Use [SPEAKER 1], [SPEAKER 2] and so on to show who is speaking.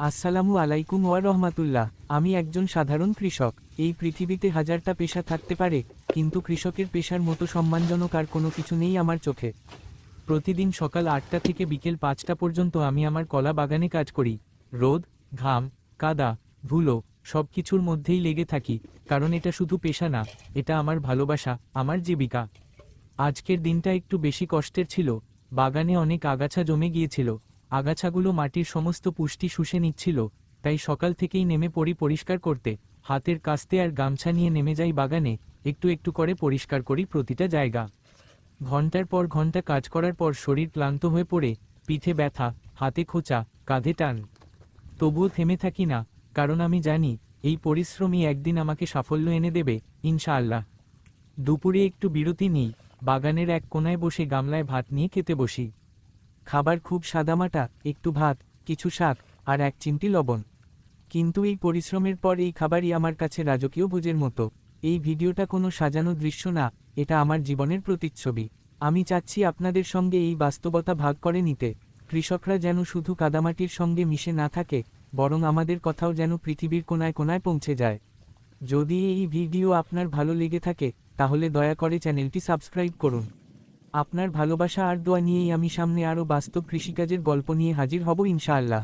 [SPEAKER 1] আসসালামু আলাইকুম ওয়া রহমাতুল্লাহ। আমি একজন সাধারণ কৃষক। এই পৃথিবীতে হাজারটা পেশা থাকতে পারে, কিন্তু কৃষকের পেশার মতো সম্মানজনক আর কোনো কিছু নেই আমার চোখে। প্রতিদিন সকাল আটটা থেকে বিকেল পাঁচটা পর্যন্ত আমি আমার কলা বাগানে কাজ করি। রোদ, ঘাম, কাদা, ধুলো সব কিছুর মধ্যেই লেগে থাকি, কারণ এটা শুধু পেশা না, এটা আমার ভালোবাসা, আমার জীবিকা। আজকের দিনটা একটু বেশি কষ্টের ছিল, বাগানে অনেক আগাছা জমে গিয়েছিল। আগাছাগুলো মাটির সমস্ত পুষ্টি শুষে নিচ্ছিল, তাই সকাল থেকেই নেমে পড়ি পরিষ্কার করতে, হাতের কাস্তে আর গামছা নিয়ে নেমে যাই বাগানে, একটু একটু করে পরিষ্কার করি প্রতিটা জায়গা। ঘণ্টার পর ঘণ্টা কাজ করার পর শরীর ক্লান্ত হয়ে পড়ে, পিঠে ব্যথা, হাতে খোঁচা, কাঁধে টান। তবুও থেমে থাকি না, কারণ আমি জানি, এই পরিশ্রমই একদিন আমাকে সাফল্য এনে দেবে, ইনশাআল্লাহ। দুপুরে একটু বিরতি নিই, বাগানের এক কোনায় বসে গামলায় ভাত নিয়ে খেতে বসি। খাবার খুব সাদামাটা, একটু ভাত, কিছু শাক, আর এক চিমটি লবণ। কিন্তু এই পরিশ্রমের পর এই খাবারই আমার কাছে রাজকীয় ভোজের মতো। এই ভিডিওটা কোনো সাজানো দৃশ্য না, এটা আমার জীবনের প্রতিচ্ছবি। আমি চাচ্ছি আপনাদের সঙ্গে এই বাস্তবতা ভাগ করে নিতে। কৃষকরা যেন শুধু কাদামাটির সঙ্গে মিশে না থাকে, বরং আমাদের কথাও যেন পৃথিবীর কোনায় কোনায় পৌঁছে যায়। যদি এই ভিডিও আপনার ভালো লেগে থাকে, তাহলে দয়া করে চ্যানেলটি সাবস্ক্রাইব করুন। আপনার ভালোবাসা আর দোয়া নিয়েই আমি সামনে আরও বাস্তব কৃষিকাজের গল্প নিয়ে হাজির হব ইনশাআল্লাহ।